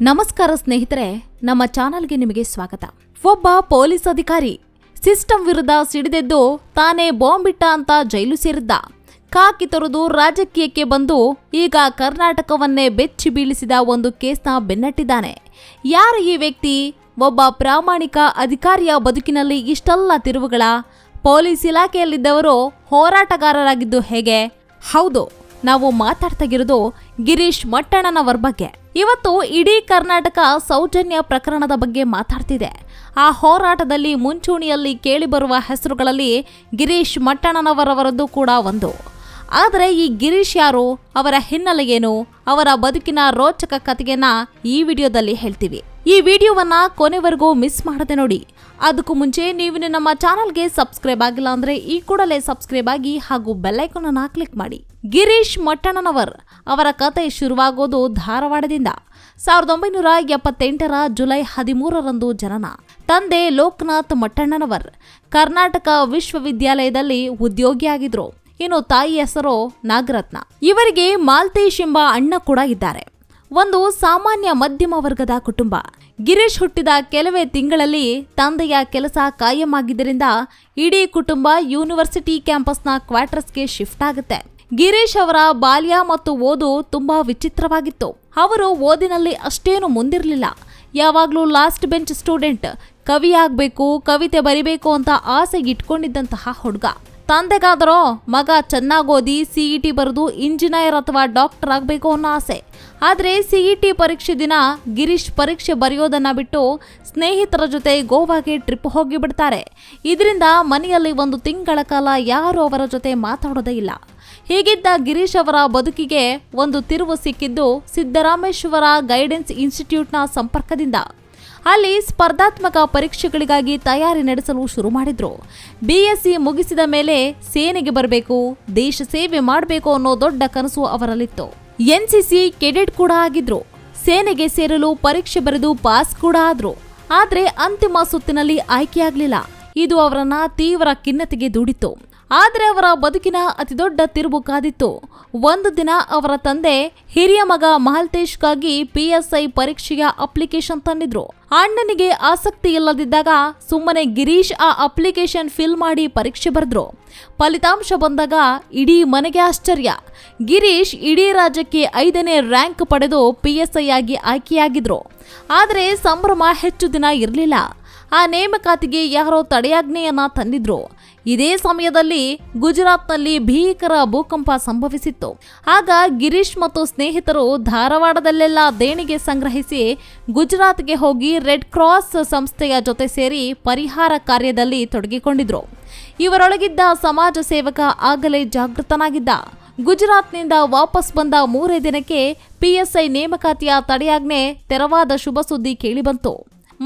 ನಮಸ್ಕಾರ ಸ್ನೇಹಿತರೆ, ನಮ್ಮ ಚಾನಲ್ಗೆ ನಿಮಗೆ ಸ್ವಾಗತ. ಒಬ್ಬ ಪೊಲೀಸ್ ಅಧಿಕಾರಿ ಸಿಸ್ಟಮ್ ವಿರುದ್ಧ ಸಿಡಿದೆದ್ದು ತಾನೇ ಬಾಂಬ್ ಇಟ್ಟ ಅಂತ ಜೈಲು ಸೇರಿದ್ದ. ಕಾಕಿ ತೊರೆದು ರಾಜಕೀಯಕ್ಕೆ ಬಂದು ಈಗ ಕರ್ನಾಟಕವನ್ನೇ ಬೆಚ್ಚಿ ಬೀಳಿಸಿದ ಒಂದು ಕೇಸ್ನ ಬೆನ್ನಟ್ಟಿದ್ದಾನೆ. ಯಾರು ಈ ವ್ಯಕ್ತಿ? ಒಬ್ಬ ಪ್ರಾಮಾಣಿಕ ಅಧಿಕಾರಿಯ ಬದುಕಿನಲ್ಲಿ ಇಷ್ಟೆಲ್ಲ ತಿರುವುಗಳ ಪೊಲೀಸ್ ಇಲಾಖೆಯಲ್ಲಿದ್ದವರು ಹೋರಾಟಗಾರರಾಗಿದ್ದು ಹೇಗೆ? ಹೌದು ನಾವು ಮಾತಾಡ್ತಾಗಿರೋದು ಗಿರೀಶ್ ಮಟ್ಟಣ್ಣನವರ ಬಗ್ಗೆ. ಇವತ್ತು ಇಡೀ ಕರ್ನಾಟಕ ಸೌಜನ್ಯ ಪ್ರಕರಣದ ಬಗ್ಗೆ ಮಾತಾಡ್ತಿದೆ. ಆ ಹೋರಾಟದಲ್ಲಿ ಮುಂಚೂಣಿಯಲ್ಲಿ ಕೇಳಿಬರುವ ಹೆಸರುಗಳಲ್ಲಿ ಗಿರೀಶ್ ಮಟ್ಟಣ್ಣನವರವರದ್ದು ಕೂಡ ಒಂದು. ಆದರೆ ಈ ಗಿರೀಶ್ ಯಾರು? ಅವರ ಹಿನ್ನೆಲೆ ಏನು? ಅವರ ಬದುಕಿನ ರೋಚಕ ಕಥೆಯನ್ನ ಈ ವಿಡಿಯೋದಲ್ಲಿ ಹೇಳ್ತೀವಿ. ಈ ವಿಡಿಯೋವನ್ನ ಕೊನೆವರೆಗೂ ಮಿಸ್ ಮಾಡದೆ ನೋಡಿ. ಅದಕ್ಕೂ ಮುಂಚೆ ನೀವು ನಮ್ಮ ಚಾನಲ್ಗೆ ಸಬ್ಸ್ಕ್ರೈಬ್ ಆಗಿಲ್ಲ ಅಂದ್ರೆ ಈ ಕೂಡಲೇ ಸಬ್ಸ್ಕ್ರೈಬ್ ಆಗಿ ಹಾಗೂ ಬೆಲ್ಲೈಕನ್ ಅನ್ನ ಕ್ಲಿಕ್ ಮಾಡಿ. ಗಿರೀಶ್ ಮಟ್ಟಣ್ಣನವರ್ ಅವರ ಕತೆ ಶುರುವಾಗೋದು ಧಾರವಾಡದಿಂದ. ಸಾವಿರದ ಒಂಬೈನೂರ ಎಪ್ಪತ್ತೆಂಟರ ಜುಲೈ ಹದಿಮೂರರಂದು ಜನನ. ತಂದೆ ಲೋಕನಾಥ್ ಮಟ್ಟಣ್ಣನವರ್ ಕರ್ನಾಟಕ ವಿಶ್ವವಿದ್ಯಾಲಯದಲ್ಲಿ ಉದ್ಯೋಗಿಯಾಗಿದ್ರು. ಇನ್ನು ತಾಯಿ ಹೆಸರು ನಾಗರತ್ನ. ಇವರಿಗೆ ಮಾಲ್ತೇಶ್ ಎಂಬ ಅಣ್ಣ ಕೂಡ ಇದ್ದಾರೆ. ಒಂದು ಸಾಮಾನ್ಯ ಮಧ್ಯಮ ವರ್ಗದ ಕುಟುಂಬ. ಗಿರೀಶ್ ಹುಟ್ಟಿದ ಕೆಲವೇ ತಿಂಗಳಲ್ಲಿ ತಂದೆಯ ಕೆಲಸ ಕಾಯಂ ಆಗಿದ್ದರಿಂದ ಇಡೀ ಕುಟುಂಬ ಯೂನಿವರ್ಸಿಟಿ ಕ್ಯಾಂಪಸ್ನ ಕ್ವಾರ್ಟರ್ಸ್ಗೆ ಶಿಫ್ಟ್ ಆಗುತ್ತೆ. ಗಿರೀಶ್ ಅವರ ಬಾಲ್ಯ ಮತ್ತು ಓದು ತುಂಬಾ ವಿಚಿತ್ರವಾಗಿತ್ತು. ಅವರು ಓದಿನಲ್ಲಿ ಅಷ್ಟೇನು ಮುಂದಿರಲಿಲ್ಲ. ಯಾವಾಗಲೂ ಲಾಸ್ಟ್ ಬೆಂಚ್ ಸ್ಟೂಡೆಂಟ್ ಕವಿ ಆಗಬೇಕು ಕವಿತೆ ಬರಿಬೇಕು ಅಂತ ಆಸೆ ಇಟ್ಕೊಂಡಿದ್ದಂತಹ ಹುಡುಗ. ತಂದೆಗಾದರೋ ಮಗ ಚೆನ್ನಾಗಿ ಓದಿ ಸಿಇಟಿ ಬರೆದು ಇಂಜಿನಿಯರ್ ಅಥವಾ ಡಾಕ್ಟರ್ ಆಗಬೇಕು ಅನ್ನೋ ಆಸೆ. ಆದರೆ ಸಿಇಟಿ ಪರೀಕ್ಷೆ ದಿನ ಗಿರೀಶ್ ಪರೀಕ್ಷೆ ಬರೆಯೋದನ್ನ ಬಿಟ್ಟು ಸ್ನೇಹಿತರ ಜೊತೆ ಗೋವಾಗೆ ಟ್ರಿಪ್ ಹೋಗಿಬಿಡ್ತಾರೆ ಇದರಿಂದ ಮನೆಯಲ್ಲಿ ಒಂದು ತಿಂಗಳ ಕಾಲ ಯಾರು ಅವರ ಜೊತೆ ಮಾತಾಡೋದೇ ಇಲ್ಲ. ಹೀಗಿದ್ದ ಗಿರೀಶ್ ಅವರ ಬದುಕಿಗೆ ಒಂದು ತಿರುವು ಸಿಕ್ಕಿದ್ದು ಸಿದ್ದರಾಮೇಶ್ವರ ಗೈಡೆನ್ಸ್ ಇನ್ಸ್ಟಿಟ್ಯೂಟ್ನ ಸಂಪರ್ಕದಿಂದ. ಅಲ್ಲಿ ಸ್ಪರ್ಧಾತ್ಮಕ ಪರೀಕ್ಷೆಗಳಿಗಾಗಿ ತಯಾರಿ ನಡೆಸಲು ಶುರು ಮಾಡಿದ್ರು. ಬಿಎಸ್ಸಿ ಮುಗಿಸಿದ ಮೇಲೆ ಸೇನೆಗೆ ಬರಬೇಕು, ದೇಶ ಸೇವೆ ಮಾಡಬೇಕು ಅನ್ನೋ ದೊಡ್ಡ ಕನಸು ಅವರಲ್ಲಿತ್ತು. ಎನ್ಸಿಸಿ ಕೆಡೆಟ್ ಕೂಡ ಆಗಿದ್ರು. ಸೇನೆಗೆ ಸೇರಲು ಪರೀಕ್ಷೆ ಬರೆದು ಪಾಸ್ ಕೂಡ ಆದ್ರು. ಆದರೆ ಅಂತಿಮ ಸುತ್ತಿನಲ್ಲಿ ಆಯ್ಕೆಯಾಗಲಿಲ್ಲ. ಇದು ಅವರನ್ನ ತೀವ್ರ ಖಿನ್ನತೆಗೆ ದೂಡಿತ್ತು. ಆದರೆ ಅವರ ಬದುಕಿನ ಅತಿದೊಡ್ಡ ತಿರುವು ಕಾದಿತ್ತು. ಒಂದು ದಿನ ಅವರ ತಂದೆ, ಹಿರಿಯ ಮಗ ಮಹಲ್ತೇಶ್ಗಾಗಿ ಪಿಎಸ್ಐ ಪರೀಕ್ಷೆಯ ಅಪ್ಲಿಕೇಶನ್ ತಂದಿದ್ರು. ಅಣ್ಣನಿಗೆ ಆಸಕ್ತಿ ಇಲ್ಲದಿದ್ದಾಗ ಸುಮ್ಮನೆ ಗಿರೀಶ್ ಆ ಅಪ್ಲಿಕೇಶನ್ ಫಿಲ್ ಮಾಡಿ ಪರೀಕ್ಷೆ ಬರೆದ್ರು. ಫಲಿತಾಂಶ ಬಂದಾಗ ಇಡೀ ಮನೆಗೆ ಆಶ್ಚರ್ಯ. ಗಿರೀಶ್ ಇಡೀ ರಾಜ್ಯಕ್ಕೆ ಐದನೇ ರ್ಯಾಂಕ್ ಪಡೆದು ಪಿಎಸ್ಐ ಆಗಿ ಆಯ್ಕೆಯಾಗಿದ್ರು. ಆದರೆ ಸಂಭ್ರಮ ಹೆಚ್ಚು ದಿನ ಇರಲಿಲ್ಲ. ಆ ನೇಮಕಾತಿಗೆ ಯಾರೋ ತಡೆಯಾಜ್ಞೆಯನ್ನ ತಂದಿದ್ರು. ಇದೇ ಸಮಯದಲ್ಲಿ ಗುಜರಾತ್ನಲ್ಲಿ ಭೀಕರ ಭೂಕಂಪ ಸಂಭವಿಸಿತ್ತು. ಆಗ ಗಿರೀಶ್ ಮತ್ತು ಸ್ನೇಹಿತರು ಧಾರವಾಡದಲ್ಲೆಲ್ಲ ದೇಣಿಗೆ ಸಂಗ್ರಹಿಸಿ ಗುಜರಾತ್ಗೆ ಹೋಗಿ ರೆಡ್ ಕ್ರಾಸ್ ಸಂಸ್ಥೆಯ ಜೊತೆ ಸೇರಿ ಪರಿಹಾರ ಕಾರ್ಯದಲ್ಲಿ ತೊಡಗಿಕೊಂಡಿದ್ರು. ಇವರೊಳಗಿದ್ದ ಸಮಾಜ ಸೇವಕ ಆಗಲೇ ಜಾಗೃತನಾಗಿದ್ದ. ಗುಜರಾತ್ನಿಂದ ವಾಪಸ್ ಬಂದ ಮೂರೇ ದಿನಕ್ಕೆ ಪಿಎಸ್ಐ ನೇಮಕಾತಿಯ ತಡೆಯಾಜ್ಞೆ ತೆರವಾದ ಶುಭ ಸುದ್ದಿ ಕೇಳಿಬಂತು.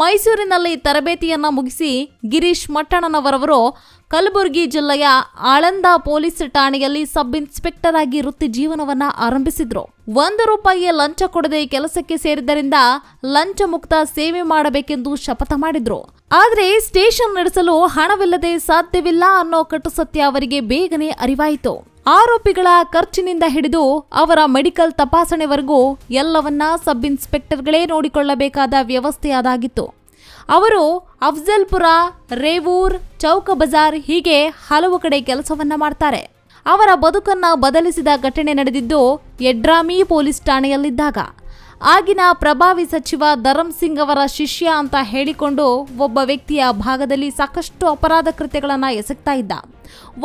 ಮೈಸೂರಿನಲ್ಲಿ ತರಬೇತಿಯನ್ನ ಮುಗಿಸಿ ಗಿರೀಶ್ ಮಟ್ಟಣ್ಣನವರವರು ಕಲಬುರಗಿ ಜಿಲ್ಲೆಯ ಆಳಂದ ಪೊಲೀಸ್ ಠಾಣೆಯಲ್ಲಿ ಸಬ್ ಇನ್ಸ್ಪೆಕ್ಟರ್ ಆಗಿ ವೃತ್ತಿ ಜೀವನವನ್ನ ಆರಂಭಿಸಿದ್ರು. ಒಂದು ರೂಪಾಯಿಯ ಲಂಚ ಕೊಡದೆ ಕೆಲಸಕ್ಕೆ ಸೇರಿದ್ದರಿಂದ ಲಂಚ ಮುಕ್ತ ಸೇವೆ ಮಾಡಬೇಕೆಂದು ಶಪಥ ಮಾಡಿದ್ರು. ಆದರೆ ಸ್ಟೇಷನ್ ನಡೆಸಲು ಹಣವಿಲ್ಲದೆ ಸಾಧ್ಯವಿಲ್ಲ ಅನ್ನೋ ಕಟ್ಟು ಸತ್ಯ ಅವರಿಗೆ ಬೇಗನೆ ಅರಿವಾಯಿತು. ಆರೋಪಿಗಳ ಖರ್ಚಿನಿಂದ ಹಿಡಿದು ಅವರ ಮೆಡಿಕಲ್ ತಪಾಸಣೆವರೆಗೂ ಎಲ್ಲವನ್ನ ಸಬ್ ಇನ್ಸ್ಪೆಕ್ಟರ್ಗಳೇ ನೋಡಿಕೊಳ್ಳಬೇಕಾದ ವ್ಯವಸ್ಥೆಯಾದಾಗಿತ್ತು. ಅವರು ಅಫ್ಜಲ್ಪುರ, ರೇವೂರ್, ಚೌಕ ಬಜಾರ್ ಹೀಗೆ ಹಲವು ಕಡೆ ಕೆಲಸವನ್ನ ಮಾಡ್ತಾರೆ. ಅವರ ಬದುಕನ್ನ ಬದಲಿಸಿದ ಘಟನೆ ನಡೆದಿದ್ದು ಯಡ್ರಾಮಿ ಪೊಲೀಸ್ ಠಾಣೆಯಲ್ಲಿದ್ದಾಗ. ಆಗಿನ ಪ್ರಭಾವಿ ಸಚಿವ ಧರಮ್ ಸಿಂಗ್ ಅವರ ಶಿಷ್ಯ ಅಂತ ಹೇಳಿಕೊಂಡು ಒಬ್ಬ ವ್ಯಕ್ತಿಯ ಭಾಗದಲ್ಲಿ ಸಾಕಷ್ಟು ಅಪರಾಧ ಕೃತ್ಯಗಳನ್ನು ಎಸಗ್ತಾ ಇದ್ದ.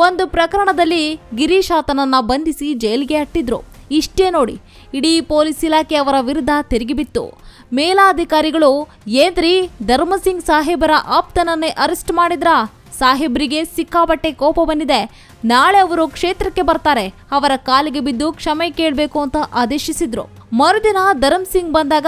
ಒಂದು ಪ್ರಕರಣದಲ್ಲಿ ಗಿರೀಶ್ ಆತನನ್ನ ಬಂಧಿಸಿ ಜೈಲಿಗೆ ಅಟ್ಟಿದ್ರು. ಇಷ್ಟೇ ನೋಡಿ, ಇಡೀ ಪೊಲೀಸ್ ಇಲಾಖೆ ಅವರ ವಿರುದ್ಧ ತಿರುಗಿಬಿತ್ತು ಮೇಲಾಧಿಕಾರಿಗಳು, ಏನ್ರಿ ಧರ್ಮಸಿಂಗ್ ಸಾಹೇಬರ ಆಪ್ತನನ್ನೇ ಅರೆಸ್ಟ್ ಮಾಡಿದ್ರಾ? ಸಾಹೇಬ್ರಿಗೆ ಸಿಕ್ಕಾಪಟ್ಟೆ ಕೋಪ ಬಂದಿದೆ. ನಾಳೆ ಅವರು ಕ್ಷೇತ್ರಕ್ಕೆ ಬರ್ತಾರೆ. ಅವರ ಕಾಲಿಗೆ ಬಿದ್ದು ಕ್ಷಮೆ ಕೇಳಬೇಕು ಅಂತ ಆದೇಶಿಸಿದ್ರು. ಮರುದಿನ ಧರಮ್ ಸಿಂಗ್ ಬಂದಾಗ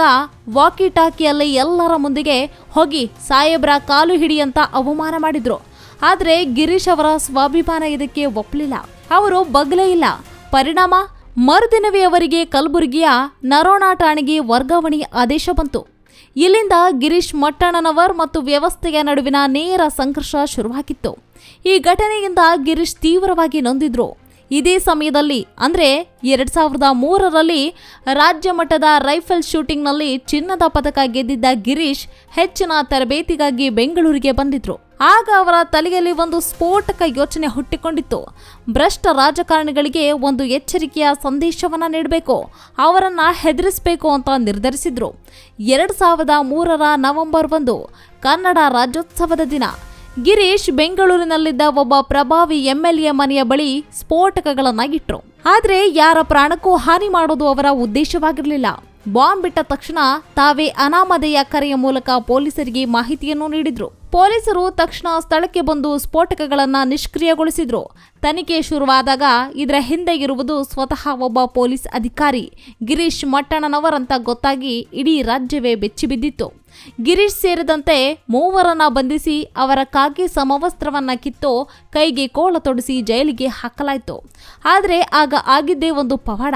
ವಾಕಿ ಟಾಕಿಯಲ್ಲಿ ಎಲ್ಲರ ಮುಂದಿಗೆ ಹೋಗಿ ಸಾಹೇಬ್ರ ಕಾಲು ಹಿಡಿ ಅಂತ ಅವಮಾನ ಮಾಡಿದ್ರು. ಆದ್ರೆ ಗಿರೀಶ್ ಅವರ ಸ್ವಾಭಿಮಾನ ಇದಕ್ಕೆ ಒಪ್ಪಲಿಲ್ಲ. ಅವರು ಬಗ್ಲೇ ಇಲ್ಲ. ಪರಿಣಾಮ ಮರುದಿನವೇ ಅವರಿಗೆ ಕಲಬುರಗಿಯ ನರೋಣಾ ಠಾಣೆಗೆ ವರ್ಗಾವಣೆ ಆದೇಶ ಬಂತು. ಇಲ್ಲಿಂದ ಗಿರೀಶ್ ಮಟ್ಟಣ್ಣನವರ್ ಮತ್ತು ವ್ಯವಸ್ಥೆಯ ನಡುವಿನ ನೇರ ಸಂಘರ್ಷ ಶುರುವಾಗಿತ್ತು. ಈ ಘಟನೆಯಿಂದ ಗಿರೀಶ್ ತೀವ್ರವಾಗಿ ನೊಂದಿದ್ರು. ಇದೇ ಸಮಯದಲ್ಲಿ, ಅಂದರೆ ಎರಡ್ ಸಾವಿರದ ಮೂರರಲ್ಲಿ ರಾಜ್ಯ ಮಟ್ಟದ ರೈಫಲ್ ಶೂಟಿಂಗ್ನಲ್ಲಿ ಚಿನ್ನದ ಪದಕ ಗೆದ್ದಿದ್ದ ಗಿರೀಶ್ ಹೆಚ್ಚಿನ ತರಬೇತಿಗಾಗಿ ಬೆಂಗಳೂರಿಗೆ ಬಂದಿದ್ರು. ಆಗ ಅವರ ತಲೆಯಲ್ಲಿ ಒಂದು ಸ್ಫೋಟಕ ಯೋಚನೆ ಹುಟ್ಟಿಕೊಂಡಿತ್ತು. ಭ್ರಷ್ಟ ರಾಜಕಾರಣಿಗಳಿಗೆ ಒಂದು ಎಚ್ಚರಿಕೆಯ ಸಂದೇಶವನ್ನ ನೀಡಬೇಕು, ಅವರನ್ನು ಹೆದರಿಸಬೇಕು ಅಂತ ನಿರ್ಧರಿಸಿದ್ರು. ಎರಡು ಸಾವಿರದ ಮೂರರ ನವೆಂಬರ್ ಒಂದು, ಕನ್ನಡ ರಾಜ್ಯೋತ್ಸವದ ದಿನ. ಗಿರೀಶ್ ಬೆಂಗಳೂರಿನಲ್ಲಿದ್ದ ಒಬ್ಬ ಪ್ರಭಾವಿ ಎಂಎಲ್ಎ ಮನೆಯ ಬಳಿ ಸ್ಫೋಟಕಗಳನ್ನಾಗಿಟ್ರು. ಆದರೆ ಯಾರ ಪ್ರಾಣಕ್ಕೂ ಹಾನಿ ಮಾಡೋದು ಅವರ ಉದ್ದೇಶವಾಗಿರಲಿಲ್ಲ. ಬಾಂಬ್ ಬಿಟ್ಟ ತಕ್ಷಣ ತಾವೇ ಅನಾಮಧೇಯ ಕರೆಯ ಮೂಲಕ ಪೊಲೀಸರಿಗೆ ಮಾಹಿತಿಯನ್ನು ನೀಡಿದ್ರು. ಪೊಲೀಸರು ತಕ್ಷಣ ಸ್ಥಳಕ್ಕೆ ಬಂದು ಸ್ಫೋಟಕಗಳನ್ನು ನಿಷ್ಕ್ರಿಯಗೊಳಿಸಿದ್ರು. ತನಿಖೆ ಶುರುವಾದಾಗ ಇದರ ಹಿಂದೆ ಇರುವುದು ಸ್ವತಃ ಒಬ್ಬ ಪೊಲೀಸ್ ಅಧಿಕಾರಿ. ಗಿರೀಶ್ ಮಟ್ಟಣ್ಣನವರಂತ ಗೊತ್ತಾಗಿ ಇಡೀ ರಾಜ್ಯವೇ ಬೆಚ್ಚಿಬಿದ್ದಿತ್ತು. ಗಿರೀಶ್ ಸೇರಿದಂತೆ ಮೂವರನ್ನ ಬಂಧಿಸಿ ಅವರ ಕಾಗೆ ಸಮವಸ್ತ್ರವನ್ನ ಕಿತ್ತು ಕೈಗೆ ಕೋಳ ತೊಡಿಸಿ ಜೈಲಿಗೆ ಹಾಕಲಾಯಿತು. ಆದರೆ ಆಗ ಆಗಿದ್ದೇ ಒಂದು ಪವಾಡ.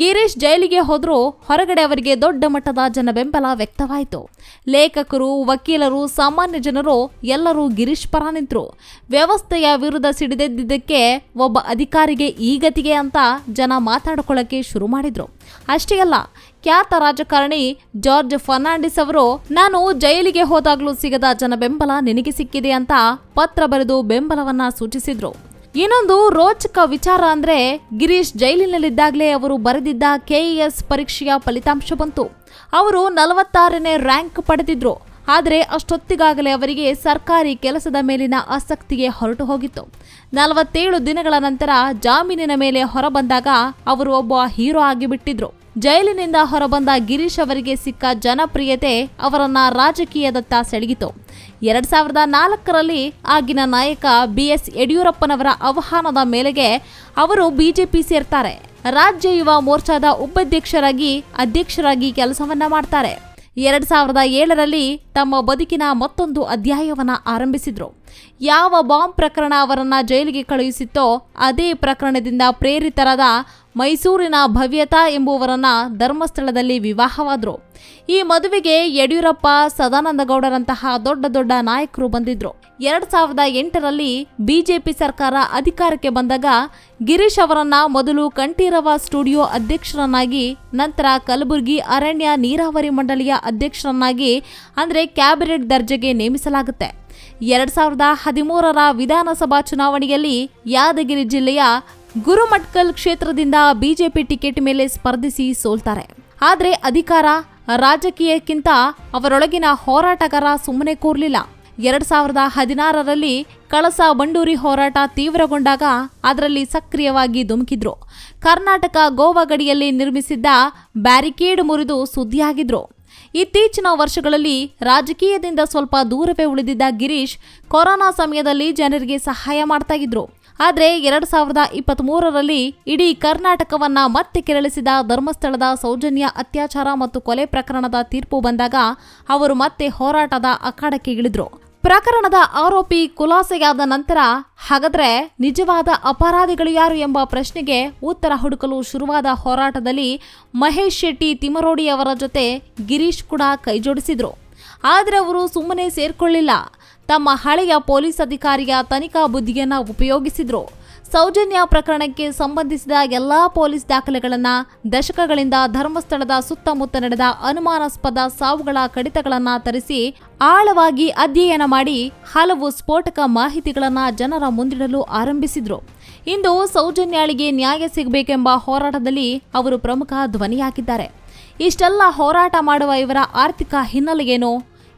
ಗಿರೀಶ್ ಜೈಲಿಗೆ ಹೋದರೂ ಹೊರಗಡೆ ಅವರಿಗೆ ದೊಡ್ಡ ಮಟ್ಟದ ಜನ ಬೆಂಬಲ ವ್ಯಕ್ತವಾಯಿತು. ಲೇಖಕರು, ವಕೀಲರು, ಸಾಮಾನ್ಯ ಜನರು, ಎಲ್ಲರೂ ಗಿರೀಶ್ ಪರ ನಿಂತರು. ವ್ಯವಸ್ಥೆಯ ವಿರುದ್ಧ ಸಿಡಿದೆದ್ದಿದ್ದಕ್ಕೆ ಒಬ್ಬ ಅಧಿಕಾರಿಗೆ ಈ ಗತಿಗೆ ಅಂತ ಜನ ಮಾತಾಡ್ಕೊಳ್ಳೋಕ್ಕೆ ಶುರು ಮಾಡಿದರು. ಅಷ್ಟೇ ಅಲ್ಲ, ಖ್ಯಾತ ರಾಜಕಾರಣಿ ಜಾರ್ಜ್ ಫರ್ನಾಂಡಿಸ್ ಅವರು, ನಾನು ಜೈಲಿಗೆ ಹೋದಾಗಲೂ ಸಿಗದ ಜನ ಬೆಂಬಲ ನಿನಗೆ ಸಿಕ್ಕಿದೆ ಅಂತ ಪತ್ರ ಬರೆದು ಬೆಂಬಲವನ್ನ ಸೂಚಿಸಿದ್ರು. ಇನ್ನೊಂದು ರೋಚಕ ವಿಚಾರ ಅಂದ್ರೆ ಗಿರೀಶ್ ಜೈಲಿನಲ್ಲಿದ್ದಾಗಲೇ ಅವರು ಬರೆದಿದ್ದ ಕೆಇಎಸ್ ಪರೀಕ್ಷೆಯ ಫಲಿತಾಂಶ ಬಂತು. ಅವರು ನಲವತ್ತಾರನೇ ರ್ಯಾಂಕ್ ಪಡೆದಿದ್ರು. ಆದರೆ ಅಷ್ಟೊತ್ತಿಗಾಗಲೇ ಅವರಿಗೆ ಸರ್ಕಾರಿ ಕೆಲಸದ ಮೇಲಿನ ಆಸಕ್ತಿಗೆ ಹೊರಟು ಹೋಗಿತ್ತು. ನಲವತ್ತೇಳು ದಿನಗಳ ನಂತರ ಜಾಮೀನಿನ ಮೇಲೆ ಹೊರಬಂದಾಗ ಅವರು ಒಬ್ಬ ಹೀರೋ ಆಗಿಬಿಟ್ಟಿದ್ರು. ಜೈಲಿನಿಂದ ಹೊರಬಂದ ಗಿರೀಶ್ ಅವರಿಗೆ ಸಿಕ್ಕ ಜನಪ್ರಿಯತೆ ಅವರನ್ನ ರಾಜಕೀಯದತ್ತ ಸೆಳಗಿತು. ಎರಡ್ ಸಾವಿರದ ನಾಲ್ಕರಲ್ಲಿ ಆಗಿನ ನಾಯಕ ಬಿ ಎಸ್ ಯಡಿಯೂರಪ್ಪನವರ ಆಹ್ವಾನದ ಮೇಲೆಗೆ ಅವರು ಬಿಜೆಪಿ ಸೇರ್ತಾರೆ. ರಾಜ್ಯ ಯುವ ಮೋರ್ಚಾದ ಉಪಾಧ್ಯಕ್ಷರಾಗಿ, ಅಧ್ಯಕ್ಷರಾಗಿ ಕೆಲಸವನ್ನ ಮಾಡ್ತಾರೆ. ಎರಡ್ ಸಾವಿರದ ಏಳರಲ್ಲಿ ತಮ್ಮ ಬದುಕಿನ ಮತ್ತೊಂದು ಅಧ್ಯಾಯವನ್ನ ಆರಂಭಿಸಿದ್ರು. ಯಾವ ಬಾಂಬ್ ಪ್ರಕರಣ ಅವರನ್ನ ಜೈಲಿಗೆ ಕಳುಹಿಸಿತ್ತೋ ಅದೇ ಪ್ರಕರಣದಿಂದ ಪ್ರೇರಿತರಾದ ಮೈಸೂರಿನ ಭವ್ಯತಾ ಎಂಬುವರನ್ನ ಧರ್ಮಸ್ಥಳದಲ್ಲಿ ವಿವಾಹವಾದರು. ಈ ಮದುವೆಗೆ ಯಡಿಯೂರಪ್ಪ, ಸದಾನಂದಗೌಡರಂತಹ ದೊಡ್ಡ ದೊಡ್ಡ ನಾಯಕರು ಬಂದಿದ್ರು. ಎರಡ್ ಸಾವಿರದ ಎಂಟರಲ್ಲಿ ಬಿಜೆಪಿ ಸರ್ಕಾರ ಅಧಿಕಾರಕ್ಕೆ ಬಂದಾಗ ಗಿರೀಶ್ ಅವರನ್ನ ಮೊದಲು ಕಂಠೀರವ ಸ್ಟುಡಿಯೋ ಅಧ್ಯಕ್ಷರನ್ನಾಗಿ, ನಂತರ ಕಲಬುರಗಿ ಅರಣ್ಯ ನೀರಾವರಿ ಮಂಡಳಿಯ ಅಧ್ಯಕ್ಷರನ್ನಾಗಿ, ಅಂದ್ರೆ ಕ್ಯಾಬಿನೆಟ್ ದರ್ಜೆಗೆ ನೇಮಿಸಲಾಗುತ್ತೆ. ಎರಡ್ ಸಾವಿರದ ಹದಿಮೂರರ ವಿಧಾನಸಭಾ ಚುನಾವಣೆಯಲ್ಲಿ ಯಾದಗಿರಿ ಜಿಲ್ಲೆಯ ಗುರುಮಟ್ಕಲ್ ಕ್ಷೇತ್ರದಿಂದ ಬಿಜೆಪಿ ಟಿಕೆಟ್ ಮೇಲೆ ಸ್ಪರ್ಧಿಸಿ ಸೋಲ್ತಾರೆ. ಆದರೆ ಅಧಿಕಾರ ರಾಜಕೀಯಕ್ಕಿಂತ ಅವರೊಳಗಿನ ಹೋರಾಟಗಾರ ಸುಮ್ಮನೆ ಕೂರ್ಲಿಲ್ಲ. ಎರಡ್ ಸಾವಿರದ ಹದಿನಾರರಲ್ಲಿ ಕಳಸ ಬಂಡೂರಿ ಹೋರಾಟ ತೀವ್ರಗೊಂಡಾಗ ಅದರಲ್ಲಿ ಸಕ್ರಿಯವಾಗಿ ಧುಮುಕಿದ್ರು. ಕರ್ನಾಟಕ ಗೋವಾ ಗಡಿಯಲ್ಲಿ ನಿರ್ಮಿಸಿದ್ದ ಬ್ಯಾರಿಕೇಡ್ ಮುರಿದು ಸುದ್ದಿಯಾಗಿದ್ರು. ಇತ್ತೀಚಿನ ವರ್ಷಗಳಲ್ಲಿ ರಾಜಕೀಯದಿಂದ ಸ್ವಲ್ಪ ದೂರವೇ ಉಳಿದಿದ್ದ ಗಿರೀಶ್ ಕೊರೋನಾ ಸಮಯದಲ್ಲಿ ಜನರಿಗೆ ಸಹಾಯ ಮಾಡ್ತಾ ಇದ್ರು. ಆದರೆ ಎರಡು ಸಾವಿರದ ಇಪ್ಪತ್ತ್ ಮೂರರಲ್ಲಿ ಇಡೀ ಕರ್ನಾಟಕವನ್ನ ಮತ್ತೆ ಕೆರಳಿಸಿದ ಧರ್ಮಸ್ಥಳದ ಸೌಜನ್ಯ ಅತ್ಯಾಚಾರ ಮತ್ತು ಕೊಲೆ ಪ್ರಕರಣದ ತೀರ್ಪು ಬಂದಾಗ ಅವರು ಮತ್ತೆ ಹೋರಾಟದ ಅಖಾಡಕ್ಕೆ ಇಳಿದ್ರು. ಪ್ರಕರಣದ ಆರೋಪಿ ಖುಲಾಸೆಯಾದ ನಂತರ ಹಾಗಾದ್ರೆ ನಿಜವಾದ ಅಪರಾಧಿಗಳು ಯಾರು ಎಂಬ ಪ್ರಶ್ನೆಗೆ ಉತ್ತರ ಹುಡುಕಲು ಶುರುವಾದ ಹೋರಾಟದಲ್ಲಿ ಮಹೇಶ್ ಶೆಟ್ಟಿ ತಿಮರೋಡಿ ಅವರ ಜೊತೆ ಗಿರೀಶ್ ಕೂಡ ಕೈಜೋಡಿಸಿದ್ರು. ಆದರೆ ಅವರು ಸುಮ್ಮನೆ ಸೇರ್ಕೊಳ್ಳಿಲ್ಲ. ತಮ್ಮ ಹಳೆಯ ಪೊಲೀಸ್ ಅಧಿಕಾರಿಯ ತನಿಖಾ ಬುದ್ಧಿಯನ್ನ ಉಪಯೋಗಿಸಿದ್ರು. ಸೌಜನ್ಯ ಪ್ರಕರಣಕ್ಕೆ ಸಂಬಂಧಿಸಿದ ಎಲ್ಲಾ ಪೊಲೀಸ್ ದಾಖಲೆಗಳನ್ನು ದಶಕಗಳಿಂದ ಧರ್ಮಸ್ಥಳದ ಸುತ್ತಮುತ್ತ ನಡೆದ ಅನುಮಾನಾಸ್ಪದ ಸಾವುಗಳ ಕಡಿತಗಳನ್ನು ತರಿಸಿ ಆಳವಾಗಿ ಅಧ್ಯಯನ ಮಾಡಿ ಹಲವು ಸ್ಫೋಟಕ ಮಾಹಿತಿಗಳನ್ನು ಜನರ ಮುಂದಿಡಲು ಆರಂಭಿಸಿದ್ರು. ಇಂದು ಸೌಜನ್ಯಾಳಿಗೆ ನ್ಯಾಯ ಸಿಗಬೇಕೆಂಬ ಹೋರಾಟದಲ್ಲಿ ಅವರು ಪ್ರಮುಖ ಧ್ವನಿಯಾಗಿದ್ದಾರೆ. ಇಷ್ಟೆಲ್ಲ ಹೋರಾಟ ಮಾಡುವ ಇವರ ಆರ್ಥಿಕ ಹಿನ್ನೆಲೆ ಏನು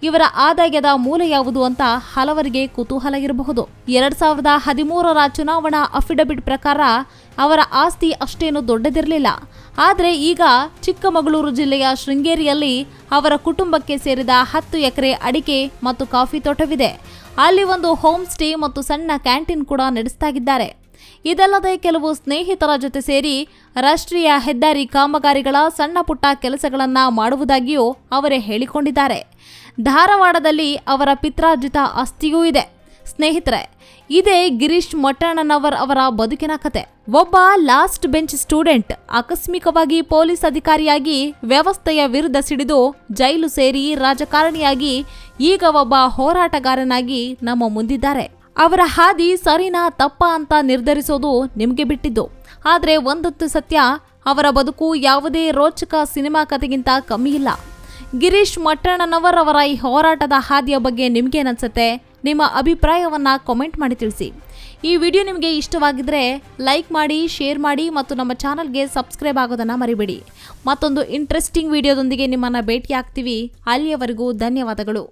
ಇವರ ಆದಾಯದ ಮೂಲ ಯಾವುದು ಅಂತ ಹಲವರಿಗೆ ಕುತೂಹಲ ಇರಬಹುದು. ಎರಡ್ ಸಾವಿರದ ಹದಿಮೂರರ ಚುನಾವಣಾ ಅಫಿಡವಿಟ್ ಪ್ರಕಾರ ಅವರ ಆಸ್ತಿ ಅಷ್ಟೇನು ದೊಡ್ಡದಿರಲಿಲ್ಲ. ಆದರೆ ಈಗ ಚಿಕ್ಕಮಗಳೂರು ಜಿಲ್ಲೆಯ ಶೃಂಗೇರಿಯಲ್ಲಿ ಅವರ ಕುಟುಂಬಕ್ಕೆ ಸೇರಿದ ಹತ್ತು ಎಕರೆ ಅಡಿಕೆ ಮತ್ತು ಕಾಫಿ ತೋಟವಿದೆ. ಅಲ್ಲಿ ಒಂದು ಹೋಮ್ ಸ್ಟೇ ಮತ್ತು ಸಣ್ಣ ಕ್ಯಾಂಟೀನ್ ಕೂಡ ನಡೆಸ್ತಾಗಿದ್ದಾರೆ. ಇದಲ್ಲದೆ ಕೆಲವು ಸ್ನೇಹಿತರ ಜೊತೆ ಸೇರಿ ರಾಷ್ಟ್ರೀಯ ಹೆದ್ದಾರಿ ಕಾಮಗಾರಿಗಳ ಸಣ್ಣ ಪುಟ್ಟ ಕೆಲಸಗಳನ್ನು ಮಾಡುವುದಾಗಿಯೂ ಅವರೇ ಹೇಳಿಕೊಂಡಿದ್ದಾರೆ. ಧಾರವಾಡದಲ್ಲಿ ಅವರ ಪಿತ್ರಾರ್ಜಿತ ಆಸ್ತಿಯೂ ಇದೆ. ಸ್ನೇಹಿತರೆ, ಇದೇ ಗಿರೀಶ್ ಮೊಟ್ಟಣ್ಣನವರ್ ಅವರ ಬದುಕಿನ ಕತೆ. ಒಬ್ಬ ಲಾಸ್ಟ್ ಬೆಂಚ್ ಸ್ಟೂಡೆಂಟ್, ಆಕಸ್ಮಿಕವಾಗಿ ಪೊಲೀಸ್ ಅಧಿಕಾರಿಯಾಗಿ ವ್ಯವಸ್ಥೆಯ ವಿರುದ್ಧ ಸಿಡಿದು ಜೈಲು ಸೇರಿ ರಾಜಕಾರಣಿಯಾಗಿ ಈಗ ಒಬ್ಬ ಹೋರಾಟಗಾರನಾಗಿ ನಮ್ಮ ಮುಂದಿದ್ದಾರೆ. ಅವರ ಹಾದಿ ಸರಿನಾ ತಪ್ಪ ಅಂತ ನಿರ್ಧರಿಸೋದು ನಿಮಗೆ ಬಿಟ್ಟಿದ್ದು. ಆದರೆ ಒಂದೊತ್ತು ಸತ್ಯ, ಅವರ ಬದುಕು ಯಾವುದೇ ರೋಚಕ ಸಿನಿಮಾ ಕಮ್ಮಿ ಇಲ್ಲ. ಗಿರೀಶ್ ಮಟ್ಟಣ್ಣನವರವರ ಈ ಹೋರಾಟದ ಹಾದಿಯ ಬಗ್ಗೆ ನಿಮ್ಗೇನನ್ಸುತ್ತೆ ನಿಮ್ಮ ಅಭಿಪ್ರಾಯವನ್ನು ಕಾಮೆಂಟ್ ಮಾಡಿ ತಿಳಿಸಿ. ಈ ವಿಡಿಯೋ ನಿಮಗೆ ಇಷ್ಟವಾಗಿದ್ರೆ ಲೈಕ್ ಮಾಡಿ ಶೇರ್ ಮಾಡಿ ಮತ್ತು ನಮ್ಮ ಚಾನಲ್ಗೆ ಸಬ್ಸ್ಕ್ರೈಬ್ ಆಗೋದನ್ನು ಮರಿಬೇಡಿ. ಮತ್ತೊಂದು ಇಂಟ್ರೆಸ್ಟಿಂಗ್ ವಿಡಿಯೋದೊಂದಿಗೆ ನಿಮ್ಮನ್ನು ಭೇಟಿ ಆಗ್ತೀವಿ ಅಲ್ಲಿಯವರೆಗೂ ಧನ್ಯವಾದಗಳು.